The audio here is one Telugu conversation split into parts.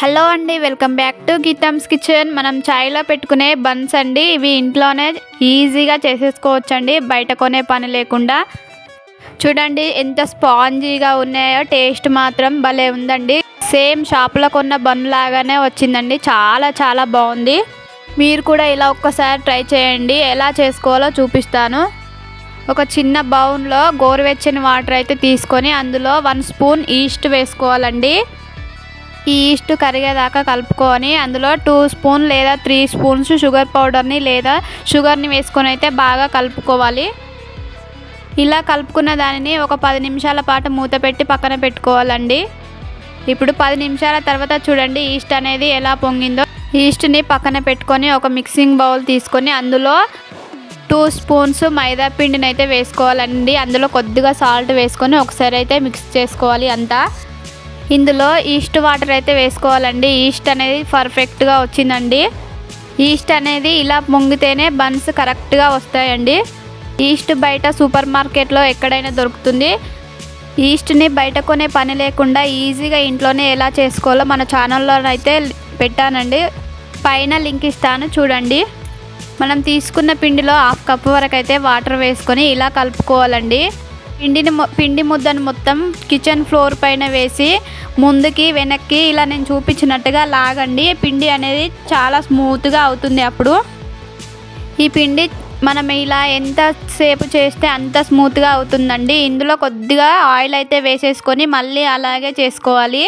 హలో అండి welcome back to Geetham's kitchen. మనం చాయ్లో పెట్టుకునే బన్స్ అండి ఇవి ఇంట్లోనే ఈజీగా చేసేసుకోవచ్చు అండి బయట కొనే పని లేకుండా. చూడండి ఎంత స్పాంజీగా ఉన్నాయో టేస్ట్ మాత్రం భలే ఉందండి. సేమ్ షాప్లో కొన్న బన్ లాగానే వచ్చిందండి చాలా చాలా బాగుంది. మీరు కూడా ఇలా ఒక్కసారి ట్రై చేయండి ఎలా చేసుకోవాలో చూపిస్తాను. ఒక చిన్న బౌన్లో గోరువెచ్చని వాటర్ అయితే తీసుకొని అందులో వన్ స్పూన్ ఈస్ట్ వేసుకోవాలండి. ఈ ఈస్ట్ కరిగేదాకా కలుపుకొని అందులో టూ స్పూన్ లేదా త్రీ స్పూన్స్ షుగర్ పౌడర్ని లేదా షుగర్ని వేసుకొని అయితే బాగా కలుపుకోవాలి. ఇలా కలుపుకున్న దానిని ఒక పది నిమిషాల పాటు మూత పెట్టి పక్కన పెట్టుకోవాలండి. ఇప్పుడు పది నిమిషాల తర్వాత చూడండి ఈస్ట్ అనేది ఎలా పొంగిందో. ఈస్ట్ని పక్కన పెట్టుకొని ఒక మిక్సింగ్ బౌల్ తీసుకొని అందులో టూ స్పూన్స్ మైదా పిండిని అయితే వేసుకోవాలండి. అందులో కొద్దిగా సాల్ట్ వేసుకొని ఒకసారి అయితే మిక్స్ చేసుకోవాలి అంతా. ఇందులో ఈస్ట్ వాటర్ అయితే వేసుకోవాలండి. ఈస్ట్ అనేది పర్ఫెక్ట్గా వచ్చిందండి. ఈస్ట్ అనేది ఇలా ముంగితేనే బన్స్ కరెక్ట్గా వస్తాయండి. ఈస్ట్ బయట సూపర్ మార్కెట్లో ఎక్కడైనా దొరుకుతుంది. ఈస్ట్ని బయట కొనే పని లేకుండా ఈజీగా ఇంట్లోనే ఎలా చేసుకోవాలో మన ఛానల్లోనైతే పెట్టానండి. పైన లింక్ ఇస్తాను చూడండి. మనం తీసుకున్న పిండిలో హాఫ్ కప్ వరకు అయితే వాటర్ వేసుకొని ఇలా కలుపుకోవాలండి. పిండిని పిండి ముద్దను మొత్తం కిచెన్ ఫ్లోర్ పైన వేసి ముందుకి వెనక్కి ఇలా నేను చూపించినట్టుగా లాగండి. పిండి అనేది చాలా స్మూత్గా అవుతుంది అప్పుడు. ఈ పిండి మనం ఇలా ఎంత సేపు చేస్తే అంత స్మూత్గా అవుతుందండి. ఇందులో కొద్దిగా ఆయిల్ అయితే వేసేసుకొని మళ్ళీ అలాగే చేసుకోవాలి.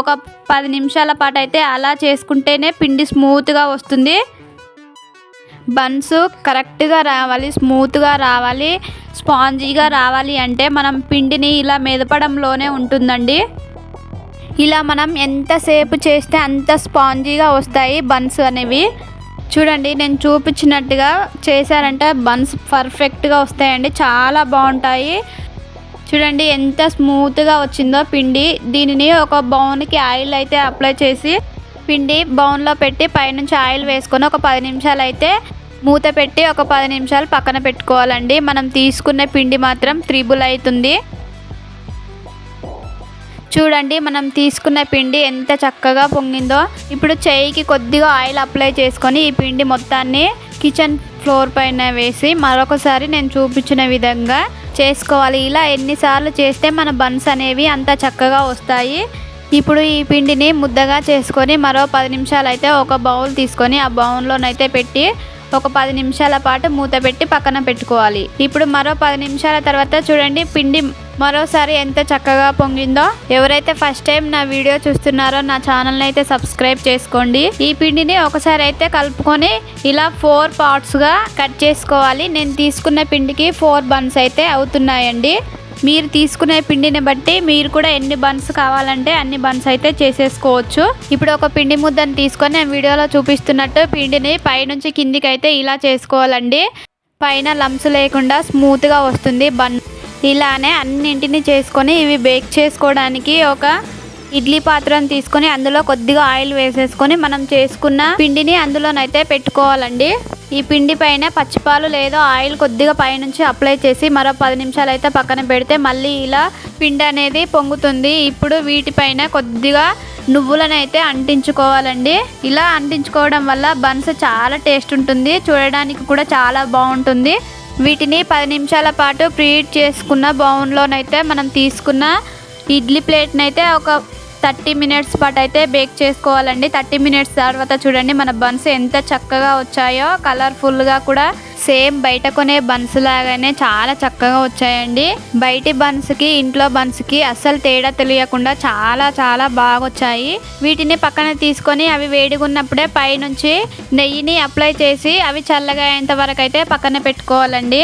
ఒక పది నిమిషాల పాటు అయితే అలా చేసుకుంటేనే పిండి స్మూత్గా వస్తుంది. బన్స్ కరెక్ట్గా రావాలి స్మూత్గా రావాలి. స్పాంజీగా రావాలి అంటే మనం పిండిని ఇలా మెదపడంలోనే ఉంటుందండి. ఇలా మనం ఎంతసేపు చేస్తే అంత స్పాంజీగా వస్తాయి బన్స్ అనేవి. చూడండి నేను చూపించినట్టుగా చేశారంటే బన్స్ పర్ఫెక్ట్గా వస్తాయండి. చాలా బాగుంటాయి. చూడండి ఎంత స్మూత్గా వచ్చిందో పిండి. దీనిని ఒక బౌన్కి ఆయిల్ అయితే అప్లై చేసి పిండి బౌన్లో పెట్టి పైనుంచి ఆయిల్ వేసుకొని ఒక పది నిమిషాలు అయితే మూత పెట్టి ఒక పది నిమిషాలు పక్కన పెట్టుకోవాలండి. మనం తీసుకున్న పిండి మాత్రం త్రిబుల్ అవుతుంది. చూడండి మనం తీసుకున్న పిండి ఎంత చక్కగా పొంగిందో. ఇప్పుడు చేయికి కొద్దిగా ఆయిల్ అప్లై చేసుకొని ఈ పిండి మొత్తాన్ని కిచెన్ ఫ్లోర్ పైన వేసి మరొకసారి నేను చూపించిన విధంగా చేసుకోవాలి. ఇలా ఎన్నిసార్లు చేస్తే మన బన్స్ అనేవి అంత చక్కగా వస్తాయి. ఇప్పుడు ఈ పిండిని ముద్దగా చేసుకొని మరో పది నిమిషాలు అయితే ఒక బౌల్ తీసుకొని ఆ బౌల్లోనైతే పెట్టి ఒక పది నిమిషాల పాటు మూత పెట్టి పక్కన పెట్టుకోవాలి. ఇప్పుడు మరో పది నిమిషాల తర్వాత చూడండి పిండి మరోసారి ఎంత చక్కగా పొంగిందో. ఎవరైతే ఫస్ట్ టైం నా వీడియో చూస్తున్నారో నా ఛానల్ని అయితే సబ్స్క్రైబ్ చేసుకోండి. ఈ పిండిని ఒకసారి అయితే కలుపుకొని ఇలా ఫోర్ పార్ట్స్గా కట్ చేసుకోవాలి. నేను తీసుకున్న పిండికి ఫోర్ బన్స్ అయితే అవుతున్నాయండి. మీరు తీసుకునే పిండిని బట్టి మీరు కూడా ఎన్ని బన్స్ కావాలంటే అన్ని బన్స్ అయితే చేసేసుకోవచ్చు. ఇప్పుడు ఒక పిండి ముద్దను తీసుకొని నేను వీడియోలో చూపిస్తున్నట్టు పిండిని పైనుంచి కిందికి అయితే ఇలా చేసుకోవాలండి. పైన లంప్స్ లేకుండా స్మూత్గా వస్తుంది బన్ ఇలానే అన్నింటిని చేసుకొని ఇవి బేక్ చేసుకోవడానికి ఒక ఇడ్లీ పాత్రను తీసుకొని అందులో కొద్దిగా ఆయిల్ వేసేసుకొని మనం చేసుకున్న పిండిని అందులోనైతే పెట్టుకోవాలండి. ఈ పిండి పైన పచ్చిపాలు లేదా ఆయిల్ కొద్దిగా పైనుంచి అప్లై చేసి మరో పది నిమిషాలు అయితే పక్కన పెడితే మళ్ళీ ఇలా పిండి అనేది పొంగుతుంది. ఇప్పుడు వీటిపైన కొద్దిగా నువ్వులను అయితే అంటించుకోవాలండి. ఇలా అంటించుకోవడం వల్ల బన్స్ చాలా టేస్ట్ ఉంటుంది. చూడడానికి కూడా చాలా బాగుంటుంది. వీటిని పది నిమిషాల పాటు ప్రీహీట్ చేసుకున్న బౌన్లోనైతే మనం తీసుకున్న ఇడ్లీ ప్లేట్ని అయితే ఒక థర్టీ మినిట్స్ పాటు అయితే బేక్ చేసుకోవాలండి. థర్టీ మినిట్స్ తర్వాత చూడండి మన బన్స్ ఎంత చక్కగా వచ్చాయో. కలర్ఫుల్గా కూడా సేమ్ బయట కొనే బన్స్ లాగానే చాలా చక్కగా వచ్చాయండి. బయటి బన్స్కి ఇంట్లో బన్స్కి అస్సలు తేడా తెలియకుండా చాలా చాలా బాగా వచ్చాయి వీటిని పక్కన తీసుకొని అవి వేడిగా ఉన్నప్పుడే పైనుంచి నెయ్యిని అప్లై చేసి అవి చల్లగా అయ్యేంత వరకు అయితే పక్కన పెట్టుకోవాలండి.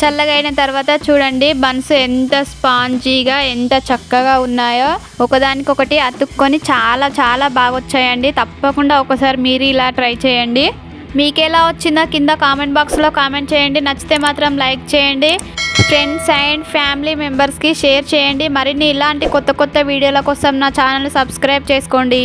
చల్లగైన తర్వాత చూడండి బన్స్ ఎంత స్పాంజీగా ఎంత చక్కగా ఉన్నాయో. ఒకదానికొకటి అతుక్కొని చాలా చాలా బాగా వచ్చాయండి తప్పకుండా ఒకసారి మీరు ఇలా ట్రై చేయండి. మీకు ఎలా వచ్చిందో కింద కామెంట్ బాక్స్లో కామెంట్ చేయండి. నచ్చితే మాత్రం లైక్ చేయండి. ఫ్రెండ్స్ అండ్ ఫ్యామిలీ మెంబర్స్కి షేర్ చేయండి. మరిన్ని ఇలాంటి కొత్త కొత్త వీడియోల కోసం నా ఛానల్ సబ్స్క్రైబ్ చేసుకోండి.